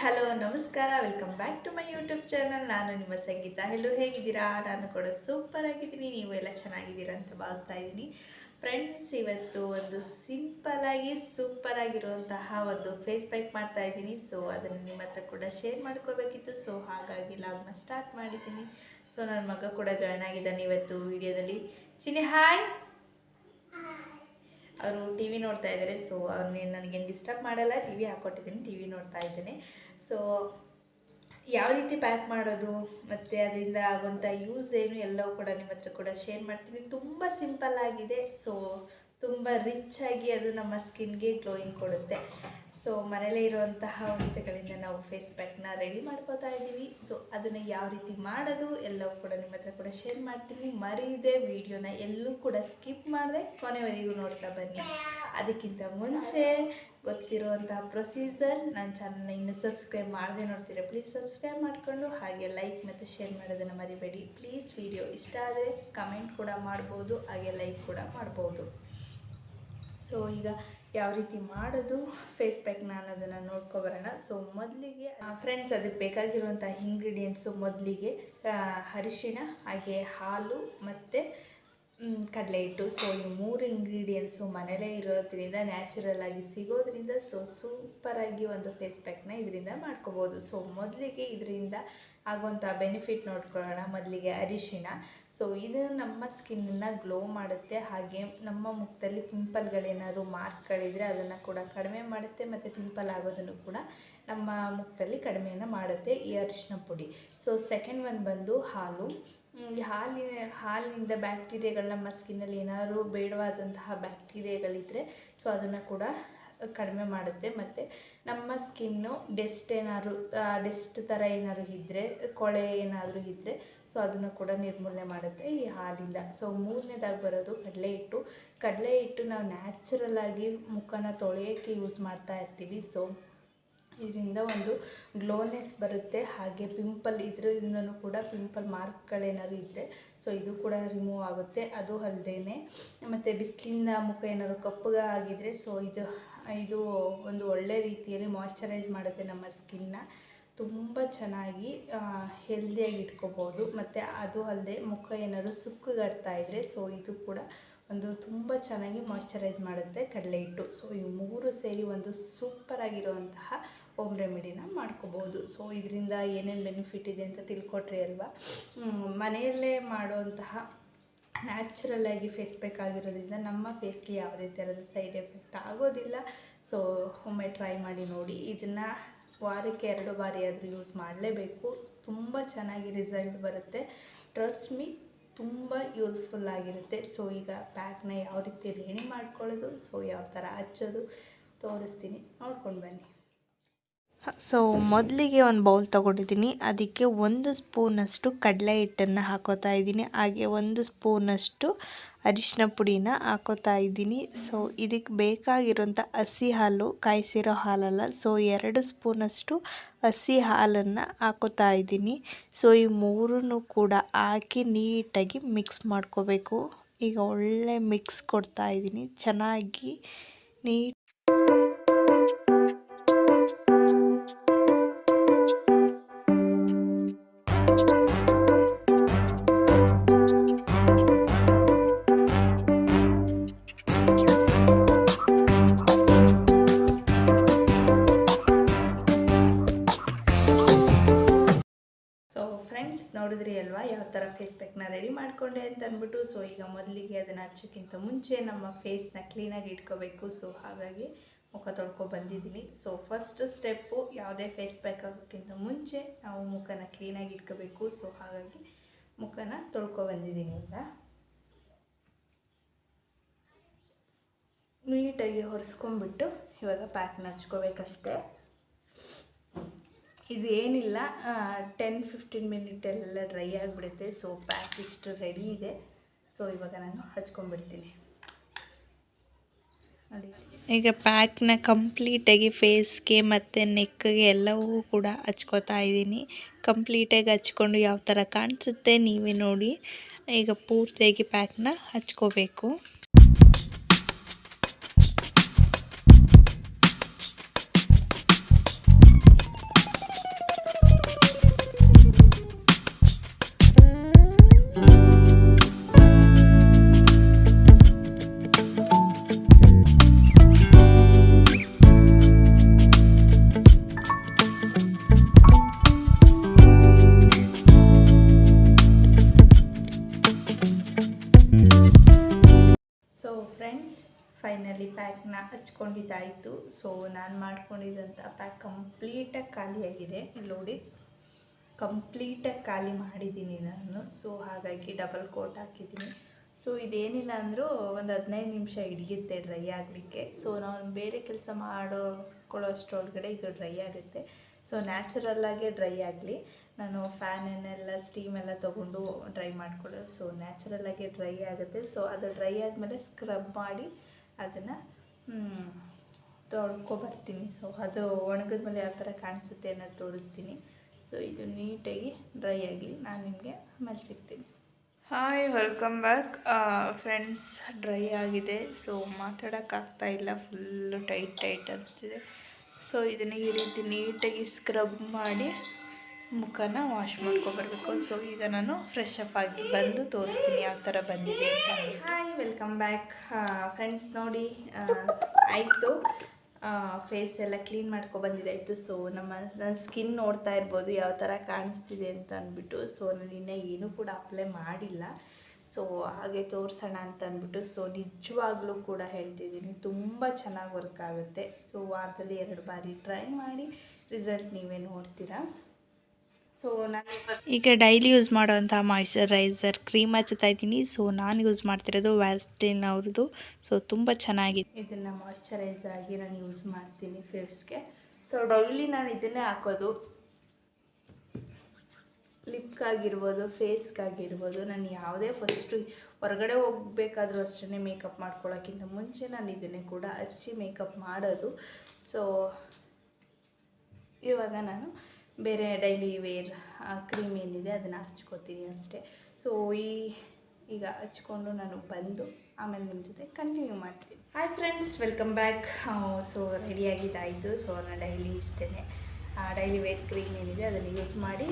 Hello ನಮಸ್ಕಾರ. Welcome back to my YouTube channel ನಾನು ನಿಮ್ಮ ಸಂಗೀತ. ಹೆಲೋ ಹೇಗಿದ್ದೀರಾ? ನಾನು ಕೂಡ ಸೂಪರ್ ಆಗಿದ್ದೀನಿ. ನೀವು ಎಲ್ಲ ಚೆನ್ನಾಗಿದ್ದೀರಾ ಅಂತ ಭಾವಿಸ್ತಾ ಇದ್ದೀನಿ. ಫ್ರೆಂಡ್ಸ್ ಇವತ್ತು ಒಂದು ಸಿಂಪಲ್ ಆಗಿ ಸೂಪರ್ ಆಗಿರುವಂತಹ ಒಂದು ಫೇಸ್ ಪ್ಯಾಕ್ ಮಾಡ್ತಾ ಇದ್ದೀನಿ. ಸೊ ಅದನ್ನು ನಿಮ್ಮ ಹತ್ರ ಕೂಡ ಶೇರ್ ಮಾಡ್ಕೋಬೇಕಿತ್ತು. ಸೊ ಹಾಗಾಗಿ ಲಾಗ್ನ ಸ್ಟಾರ್ಟ್ ಮಾಡಿದ್ದೀನಿ. ಸೊ ನನ್ನ ಮಗ ಕೂಡ ಜಾಯ್ನ್ ಆಗಿದ್ದಾನೆ ಇವತ್ತು ವಿಡಿಯೋದಲ್ಲಿ ಚಿನಿ ಹಾಯ್ ಅವರು ಟಿ ವಿ ನೋಡ್ತಾ ಇದ್ದಾರೆ. ಸೊ ಅವ್ರನ್ನೇನು ನನಗೇನು ಡಿಸ್ಟರ್ಬ್ ಮಾಡಲ್ಲ. ಟಿ ವಿ ಹಾಕ್ಕೊಟ್ಟಿದ್ದೀನಿ ಟಿ ವಿ ನೋಡ್ತಾ ಇದ್ದೇನೆ. ಸೊ ಯಾವ ರೀತಿ ಪ್ಯಾಕ್ ಮಾಡೋದು, ಮತ್ತು ಅದರಿಂದ ಆಗುವಂಥ ಯೂಸ್ ಏನು ಎಲ್ಲವೂ ಕೂಡ ನಿಮ್ಮ ಹತ್ರ ಕೂಡ ಶೇರ್ ಮಾಡ್ತೀನಿ. ತುಂಬ ಸಿಂಪಲ್ ಆಗಿದೆ. ಸೊ ತುಂಬ ರಿಚ್ ಆಗಿ ಅದು ನಮ್ಮ ಸ್ಕಿನ್ಗೆ ಗ್ಲೋಯಿಂಗ್ ಕೊಡುತ್ತೆ. ಸೊ ಮನೇಲೇ ಇರುವಂತಹ ವಸ್ತುಗಳಿಂದ ನಾವು ಫೇಸ್ ಪ್ಯಾಕ್ನ ರೆಡಿ ಮಾಡ್ಕೋತಾ ಇದ್ದೀವಿ. ಸೊ ಅದನ್ನು ಯಾವ ರೀತಿ ಮಾಡೋದು ಎಲ್ಲವೂ ಕೂಡ ನಿಮ್ಮ ಹತ್ರ ಕೂಡ ಶೇರ್ ಮಾಡ್ತೀನಿ. ಮರೀದೆ ವಿಡಿಯೋನ ಎಲ್ಲೂ ಕೂಡ ಸ್ಕಿಪ್ ಮಾಡಿದೆ, ಕೊನೆವರೆಗೂ ನೋಡ್ತಾ ಬನ್ನಿ. ಅದಕ್ಕಿಂತ ಮುಂಚೆ ಗೊತ್ತಿರುವಂತಹ ಪ್ರೊಸೀಜರ್ ನನ್ನ ಚಾನಲ್ನ ಇನ್ನು ಸಬ್ಸ್ಕ್ರೈಬ್ ಮಾಡದೆ ನೋಡ್ತೀರಾ ಪ್ಲೀಸ್ ಸಬ್ಸ್ಕ್ರೈಬ್ ಮಾಡಿಕೊಂಡು ಹಾಗೆ ಲೈಕ್ ಮತ್ತು ಶೇರ್ ಮಾಡೋದನ್ನು ಮರಿಬೇಡಿ. ಪ್ಲೀಸ್ ವಿಡಿಯೋ ಇಷ್ಟ ಆದರೆ ಕಮೆಂಟ್ ಕೂಡ ಮಾಡ್ಬೋದು, ಹಾಗೆ ಲೈಕ್ ಕೂಡ ಮಾಡ್ಬೋದು. ಸೊ ಈಗ ಯಾವ ರೀತಿ ಮಾಡೋದು ಫೇಸ್ ಪ್ಯಾಕ್ ಪ್ಯಾಕ್ನ ಅನ್ನೋದನ್ನು ನೋಡ್ಕೊಬರೋಣ ಸೊ ಮೊದಲಿಗೆ ಫ್ರೆಂಡ್ಸ್ ಅದಕ್ಕೆ ಬೇಕಾಗಿರುವಂಥ ಇಂಗ್ರೀಡಿಯೆಂಟ್ಸು ಮೊದಲಿಗೆ ಅರಿಶಿಣ, ಹಾಗೆ ಹಾಲು ಮತ್ತು ಕಡಲೆ ಹಿಟ್ಟು. ಸೊ ಈ ಮೂರು ಇಂಗ್ರೀಡಿಯೆಂಟ್ಸು ಮನೇಲೇ ಇರೋದ್ರಿಂದ ನ್ಯಾಚುರಲ್ ಆಗಿ ಸಿಗೋದ್ರಿಂದ ಸೊ ಸೂಪರಾಗಿ ಒಂದು ಫೇಸ್ ಪ್ಯಾಕ್ನ ಇದರಿಂದ ಮಾಡ್ಕೋಬೋದು. ಸೊ ಮೊದಲಿಗೆ ಇದರಿಂದ ಆಗುವಂಥ ಬೆನಿಫಿಟ್ ನೋಡ್ಕೊಳ್ಳೋಣ. ಮೊದಲಿಗೆ ಅರಿಶಿಣ ಸೊ ಇದು ನಮ್ಮ ಸ್ಕಿನ್ನನ್ನು ಗ್ಲೋ ಮಾಡುತ್ತೆ. ಹಾಗೆ ನಮ್ಮ ಮುಖದಲ್ಲಿ ಪಿಂಪಲ್ಗಳೇನಾದ್ರು ಮಾರ್ಕ್ಗಳಿದ್ರೆ ಅದನ್ನು ಕೂಡ ಕಡಿಮೆ ಮಾಡುತ್ತೆ ಮತ್ತು ಪಿಂಪಲ್ ಆಗೋದನ್ನು ಕೂಡ ನಮ್ಮ ಮುಖದಲ್ಲಿ ಕಡಿಮೆಯನ್ನು ಮಾಡುತ್ತೆ ಈ ಅರಿಶಿನ ಪುಡಿ. ಸೊ ಸೆಕೆಂಡ್ ಒನ್ ಬಂದು ಹಾಲು. ಈ ಹಾಲಿನ, ಹಾಲಿನಿಂದ ಬ್ಯಾಕ್ಟೀರಿಯಾಗಳು ನಮ್ಮ ಸ್ಕಿನ್ನಲ್ಲಿ ಏನಾದರೂ ಬೇಡವಾದಂತಹ ಬ್ಯಾಕ್ಟೀರಿಯಾಗಳಿದ್ದರೆ ಸೊ, ಅದನ್ನು ಕೂಡ ಕಡಿಮೆ ಮಾಡುತ್ತೆ. ಮತ್ತು ನಮ್ಮ ಸ್ಕಿನ್ನು ಡೆಸ್ಟ್ ಏನಾದ್ರು ಡೆಸ್ಟ್ ಥರ ಏನಾದ್ರು ಇದ್ದರೆ ಕೊಳೆ ಏನಾದರೂ ಇದ್ದರೆ ಸೊ ಅದನ್ನು ಕೂಡ ನಿರ್ಮೂಲನೆ ಮಾಡುತ್ತೆ ಈ ಹಾಲಿಂದ. ಸೊ ಮೂರನೇದಾಗಿ ಬರೋದು ಕಡಲೆ ಹಿಟ್ಟು. ಕಡಲೆ ಹಿಟ್ಟು ನಾವು ನ್ಯಾಚುರಲ್ ಆಗಿ ಮುಖನ ತೊಳೆಯೋಕ್ಕೆ ಯೂಸ್ ಮಾಡ್ತಾ ಇರ್ತೀವಿ. ಸೊ ಇದರಿಂದ ಒಂದು ಗ್ಲೋನೆಸ್ ಬರುತ್ತೆ. ಹಾಗೆ ಪಿಂಪಲ್ ಇದರಿಂದನೂ ಕೂಡ ಪಿಂಪಲ್ ಮಾರ್ಕ್ಗಳೇನಾದ್ರು ಇದ್ದರೆ ಸೊ ಇದು ಕೂಡ ರಿಮೂವ್ ಆಗುತ್ತೆ. ಅದು ಅಲ್ಲದೇ ಮತ್ತು ಬಿಸಿಲಿಂದ ಮುಖ ಏನಾದ್ರು ಕಪ್ಪಗ ಆಗಿದ್ದರೆ ಸೊ ಇದು ಇದು ಒಂದು ಒಳ್ಳೆ ರೀತಿಯಲ್ಲಿ ಮಾಯ್ಶ್ಚರೈಸ್ ಮಾಡುತ್ತೆ ನಮ್ಮ ಸ್ಕಿನ್ನ ತುಂಬ ಚೆನ್ನಾಗಿ ಹೆಲ್ದಿಯಾಗಿ ಇಟ್ಕೋಬೋದು. ಮತ್ತು ಅದು ಅಲ್ಲದೆ ಮುಖ ಏನಾದ್ರು ಸುಕ್ಕುಗಡ್ತಾ ಇದ್ದರೆ ಸೊ ಇದು ಕೂಡ ಒಂದು ತುಂಬ ಚೆನ್ನಾಗಿ ಮಾಯ್ಶ್ಚರೈಸ್ ಮಾಡುತ್ತೆ ಕಡಲೆ ಹಿಟ್ಟು. ಸೊ ಈ ಮೂರು ಸೇರಿ ಒಂದು ಸೂಪರಾಗಿರುವಂತಹ ಹೋಮ್ ರೆಮಿಡಿನ ಮಾಡ್ಕೋಬೋದು. ಸೊ ಇದರಿಂದ ಏನೇನು ಬೆನಿಫಿಟ್ ಇದೆ ಅಂತ ತಿಳ್ಕೊಟ್ರಿ ಅಲ್ವಾ? ಮನೆಯಲ್ಲೇ ಮಾಡುವಂತಹ ನ್ಯಾಚುರಲ್ಲಾಗಿ ಫೇಸ್ ಬೇಕಾಗಿರೋದ್ರಿಂದ ನಮ್ಮ ಫೇಸ್ಗೆ ಯಾವುದೇ ಥರದ ಸೈಡ್ ಎಫೆಕ್ಟ್ ಆಗೋದಿಲ್ಲ. ಸೊ ಒಮ್ಮೆ ಟ್ರೈ ಮಾಡಿ ನೋಡಿ. ಇದನ್ನು ವಾರಕ್ಕೆ ಎರಡು ಬಾರಿ ಆದರೂ ಯೂಸ್ ಮಾಡಲೇಬೇಕು. ತುಂಬ ಚೆನ್ನಾಗಿ ರಿಸಲ್ಟ್ ಬರುತ್ತೆ. ಟ್ರಸ್ಟ್ ಮೀ ತುಂಬ ಯೂಸ್ಫುಲ್ ಆಗಿರುತ್ತೆ. ಸೊ ಈಗ ಪ್ಯಾಕ್ನ ಯಾವ ರೀತಿ ರೆಡಿ ಮಾಡ್ಕೊಳ್ಳೋದು? ಸೊ ಯಾವ ಥರ ಹಚ್ಚೋದು? ತೋರಿಸ್ತೀನಿ. ನೋಡ್ಕೊಂಡು ಬನ್ನಿ. ಸೊ ಮೊದಲಿಗೆ ಒಂದು ಬೌಲ್ ತೊಗೊಂಡಿದ್ದೀನಿ. ಅದಕ್ಕೆ ಒಂದು ಸ್ಪೂನಷ್ಟು ಕಡಲೆ ಹಿಟ್ಟನ್ನು ಹಾಕೋತಾ ಇದ್ದೀನಿ. ಹಾಗೆ ಒಂದು ಸ್ಪೂನಷ್ಟು ಅರಿಶಿನ ಪುಡಿನ ಹಾಕೋತಾ ಇದ್ದೀನಿ. ಸೊ ಇದಕ್ಕೆ ಬೇಕಾಗಿರುವಂಥ ಹಸಿ ಹಾಲು, ಕಾಯಿಸಿರೋ ಹಾಲಲ್ಲ ಸೊ ಎರಡು ಸ್ಪೂನಷ್ಟು ಹಸಿ ಹಾಲನ್ನು ಹಾಕೋತಾ ಇದ್ದೀನಿ. ಸೊ ಈ ಮೂರನ್ನು ಕೂಡ ಹಾಕಿ ನೀಟಾಗಿ ಮಿಕ್ಸ್ ಮಾಡ್ಕೋಬೇಕು. ಈಗ ಒಳ್ಳೆ ಮಿಕ್ಸ್ ಕೊಡ್ತಾ ಇದ್ದೀನಿ. ಚೆನ್ನಾಗಿ ನೀಟ್ ನೋಡಿದ್ರಿ ಅಲ್ವಾ? ಯಾವ ಥರ ಫೇಸ್ ಪ್ಯಾಕ್ನ ರೆಡಿ ಮಾಡಿಕೊಂಡೆ ಅಂತ ಅಂದ್ಬಿಟ್ಟು ಸೊ ಈಗ ಮೊದಲಿಗೆ ಅದನ್ನು ಹಚ್ಚೋಕ್ಕಿಂತ ಮುಂಚೆ ನಮ್ಮ ಫೇಸ್ನ ಕ್ಲೀನಾಗಿ ಇಟ್ಕೋಬೇಕು. ಸೊ ಹಾಗಾಗಿ ಮುಖ ತೊಳ್ಕೊ ಬಂದಿದ್ದೀನಿ. ಸೊ ಫಸ್ಟ್ ಸ್ಟೆಪ್ಪು ಯಾವುದೇ ಫೇಸ್ ಪ್ಯಾಕ್ ಆಗೋಕ್ಕಿಂತ ಮುಂಚೆ ನಾವು ಮುಖನ ಕ್ಲೀನಾಗಿ ಇಟ್ಕೋಬೇಕು. ಸೊ ಹಾಗಾಗಿ ಮುಖನ ತೊಳ್ಕೊ ಬಂದಿದ್ದೀನಿ ಈಗ. ನೀಟಾಗಿ ಹೊರೆಸ್ಕೊಂಡ್ಬಿಟ್ಟು ಇವಾಗ ಪ್ಯಾಕ್ನ ಹಚ್ಕೋಬೇಕಷ್ಟೇ. ಇದು ಏನಿಲ್ಲ ಟೆನ್ ಫಿಫ್ಟೀನ್ ಮಿನಿಟಲ್ಲೆಲ್ಲ ಡ್ರೈ ಆಗಿಬಿಡುತ್ತೆ. ಸೊ ಪ್ಯಾಕ್ ಇಷ್ಟು ರೆಡಿ ಇದೆ. ಸೊ ಇವಾಗ ನಾನು ಹಚ್ಕೊಂಡ್ಬಿಡ್ತೀನಿ. ಈಗ ಪ್ಯಾಕ್ನ ಕಂಪ್ಲೀಟಾಗಿ ಫೇಸ್ಗೆ ಮತ್ತು ನೆಕ್ಗೆ ಎಲ್ಲವೂ ಕೂಡ ಹಚ್ಕೋತಾ ಇದ್ದೀನಿ. ಕಂಪ್ಲೀಟಾಗಿ ಹಚ್ಕೊಂಡು ಯಾವ ಥರ ಕಾಣಿಸುತ್ತೆ ನೀವೇ ನೋಡಿ. ಈಗ ಪೂರ್ತಿಯಾಗಿ ಪ್ಯಾಕ್ನ ಹಚ್ಕೋಬೇಕು. ಹಚ್ಕೊಂಡಿದ್ದಾಯಿತು. ಸೊ ನಾನು ಮಾಡ್ಕೊಂಡಿದ್ದಂಥ ಪ್ಯಾಕ್ ಕಂಪ್ಲೀಟಾಗಿ ಖಾಲಿಯಾಗಿದೆ ಇಲ್ಲಿ ನೋಡಿ ಕಂಪ್ಲೀಟಾಗಿ ಖಾಲಿ ಮಾಡಿದ್ದೀನಿ ನಾನು. ಸೊ ಹಾಗಾಗಿ ಡಬಲ್ ಕೋಟ್ ಹಾಕಿದ್ದೀನಿ ಸೊ ಇದೇನಿಲ್ಲ ಅಂದರೂ ಒಂದು ಹದಿನೈದು ನಿಮಿಷ ಹಿಡಿಯುತ್ತೆ ಡ್ರೈ ಆಗಲಿಕ್ಕೆ. ಸೊ ನಾನು ಬೇರೆ ಕೆಲಸ ಮಾಡೋಕೊಳ್ಳೋ ಅಷ್ಟರೊಳಗಡೆ ಇದು ಡ್ರೈ ಆಗುತ್ತೆ. ಸೊ ನ್ಯಾಚುರಲ್ಲಾಗೆ ಡ್ರೈ ಆಗಲಿ. ನಾನು ಫ್ಯಾನನ್ನೆಲ್ಲ ಸ್ಟೀಮೆಲ್ಲ ತೊಗೊಂಡು ಡ್ರೈ ಮಾಡ್ಕೊಳ್ಳೋದು. ಸೊ ನ್ಯಾಚುರಲ್ಲಾಗೆ ಡ್ರೈ ಆಗುತ್ತೆ. ಸೊ ಅದು ಡ್ರೈ ಆದಮೇಲೆ ಸ್ಕ್ರಬ್ ಮಾಡಿ ಅದನ್ನು ತೊಳ್ಕೊಬರ್ತೀನಿ ಸೊ ಅದು ಒಣಗಿದ್ಮೇಲೆ ಯಾವ ಥರ ಕಾಣಿಸುತ್ತೆ ಅನ್ನೋದು ತೋರಿಸ್ತೀನಿ. ಸೊ ಇದು ನೀಟಾಗಿ ಡ್ರೈ ಆಗಲಿ. ನಾನು ನಿಮಗೆ ಆಮೇಲೆ ಸಿಗ್ತೀನಿ. Hi welcome back friends dry ಆಗಿದೆ. ಸೊ ಮಾತಾಡೋಕ್ಕಾಗ್ತಾ ಇಲ್ಲ. ಫುಲ್ಲು ಟೈಟ್ ಟೈಟ್ ಅನಿಸ್ತಿದೆ. ಸೊ ಇದನ್ನು ಈ ರೀತಿ ನೀಟಾಗಿ ಸ್ಕ್ರಬ್ ಮಾಡಿ ಮುಖನ ವಾಶ್ ಮಾಡ್ಕೊಬರ್ಬೇಕು. ಸೊ ಈಗ ನಾನು ಫ್ರೆಶ್ ಅಪ್ ಆಗಿ ಬಂದು ತೋರಿಸ್ತೀನಿ ಯಾವ ಥರ ಬಂದಿದೆ ಅಂತ ಹಾಯ್ ವೆಲ್ಕಮ್ ಬ್ಯಾಕ್ ಫ್ರೆಂಡ್ಸ್ ನೋಡಿ ಆಯಿತು. ಫೇಸ್ ಎಲ್ಲ ಕ್ಲೀನ್ ಮಾಡ್ಕೊ ಬಂದಿದ್ದಾಯಿತು ಸೊ ನಮ್ಮ ನನ್ನ ಸ್ಕಿನ್ ನೋಡ್ತಾ ಇರ್ಬೋದು ಯಾವ ಥರ ಕಾಣಿಸ್ತಿದೆ ಅಂತ ಅಂದ್ಬಿಟ್ಟು. ಸೊ ನಾನು ಇನ್ನೂ ಏನೂ ಕೂಡ ಅಪ್ಲೈ ಮಾಡಿಲ್ಲ. ಸೊ ಹಾಗೆ ತೋರಿಸೋಣ ಅಂತ ಅಂದ್ಬಿಟ್ಟು. ಸೊ ನಿಜವಾಗ್ಲೂ ಕೂಡ ಹೇಳ್ತಿದ್ದೀನಿ. ತುಂಬ ಚೆನ್ನಾಗಿ ವರ್ಕ್ ಆಗುತ್ತೆ. ಸೊ ವಾರದಲ್ಲಿ ಎರಡು ಬಾರಿ ಟ್ರೈ ಮಾಡಿ ರಿಸಲ್ಟ್ ನೀವೇ ನೋಡ್ತೀರಾ? ಸೊ ನಾನು ಈಗ ಡೈಲಿ ಯೂಸ್ ಮಾಡುವಂಥ ಮಾಯ್ಶ್ಚರೈಸರ್ ಕ್ರೀಮ್ ಹಚ್ತಾ ಇದ್ದೀನಿ. ಸೊ ನಾನು ಯೂಸ್ ಮಾಡ್ತಿರೋದು ವ್ಯಾಸ್ಲಿನ್ ಅವ್ರದ್ದು. ಸೊ ತುಂಬ ಚೆನ್ನಾಗಿದೆ ಇದನ್ನು ಮಾಯ್ಶ್ಚರೈಸರ್ ಆಗಿ ನಾನು ಯೂಸ್ ಮಾಡ್ತೀನಿ ಫೇಸ್ಗೆ. ಸೊ ಡೈಲಿ ನಾನು ಇದನ್ನೇ ಹಾಕೋದು. ಲಿಪ್ಗಾಗಿರ್ಬೋದು ಫೇಸ್ಗಾಗಿರ್ಬೋದು ನಾನು ಯಾವುದೇ ಫಸ್ಟು ಹೊರಗಡೆ ಹೋಗ್ಬೇಕಾದ್ರೂ ಅಷ್ಟೇ ಮೇಕಪ್ ಮಾಡ್ಕೊಳ್ಳೋಕ್ಕಿಂತ ಮುಂಚೆ ನಾನು ಇದನ್ನೇ ಕೂಡ ಹಚ್ಚಿ ಮೇಕಪ್ ಮಾಡೋದು. ಸೊ ಇವಾಗ ನಾನು ಬೇರೆ ಡೈಲಿ ವೇರ್ ಕ್ರೀಮ್ ಏನಿದೆ ಅದನ್ನು ಹಚ್ಕೋತೀನಿ ಅಷ್ಟೇ. ಸೊ ಈ, ಈಗ ಹಚ್ಕೊಂಡು ನಾನು ಬಂದು ಆಮೇಲೆ ನಿಮ್ಮ ಜೊತೆ ಕಂಟಿನ್ಯೂ ಮಾಡ್ತೀನಿ. Hi friends welcome back so ರೆಡಿಯಾಗಿದ್ದಾಯಿತು so ನಾನು ಡೈಲಿ ಇಷ್ಟೇ ಡೈಲಿ ವೇರ್ ಕ್ರೀಮ್ ಏನಿದೆ ಅದನ್ನು ಯೂಸ್ ಮಾಡಿ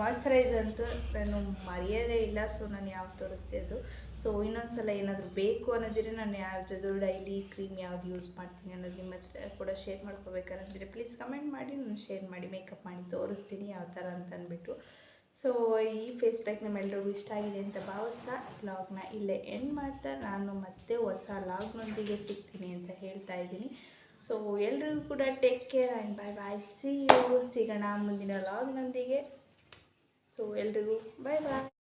ಮಾಯ್ಶ್ಚರೈಸ್ ಅಂತೂ ನಾನು ಮರೆಯೋದೇ ಇಲ್ಲ ಸೊ ನಾನು ಯಾವ್ದು ತೋರಿಸ್ದೆ ಅದು. ಸೊ ಇನ್ನೊಂದ್ಸಲ ಏನಾದರೂ ಬೇಕು ಅನ್ನೋದಿದ್ರೆ ನಾನು ಯಾವುದಾದ್ರು ಡೈಲಿ ಕ್ರೀಮ್ ಯಾವ್ದು ಯೂಸ್ ಮಾಡ್ತೀನಿ ಅನ್ನೋದು ನಿಮ್ಮ ಹತ್ರ ಕೂಡ ಶೇರ್ ಮಾಡ್ಕೋಬೇಕಂದ್ರೆ ಪ್ಲೀಸ್ ಕಮೆಂಟ್ ಮಾಡಿ, ನಾನು ಶೇರ್ ಮಾಡಿ ಮೇಕಪ್ ಮಾಡಿ ತೋರಿಸ್ತೀನಿ ಯಾವ ಥರ ಅಂತ ಅಂದ್ಬಿಟ್ಟು. ಸೊ ಈ ಫೇಸ್ ಪ್ಯಾಕ್ ನಿಮ್ಮೆಲ್ಲರಿಗೂ ಇಷ್ಟ ಆಗಿದೆ ಅಂತ ಭಾವಿಸ್ತಾ ಲಾಗ್ನ ಇಲ್ಲೇ ಎಂಡ್ ಮಾಡ್ತಾ ನಾನು ಮತ್ತೆ ಹೊಸ ಲಾಗ್ನೊಂದಿಗೆ ಸಿಗ್ತೀನಿ ಅಂತ ಹೇಳ್ತಾ ಇದ್ದೀನಿ. ಸೊ ಎಲ್ರಿಗೂ ಕೂಡ take care and bye bye see you ಸಿಗೋಣ ಮುಂದಿನ ಲಾಗ್ನೊಂದಿಗೆ ಸೊ ಎಲ್ರಿಗೂ ಬಾಯ್ ಬಾಯ್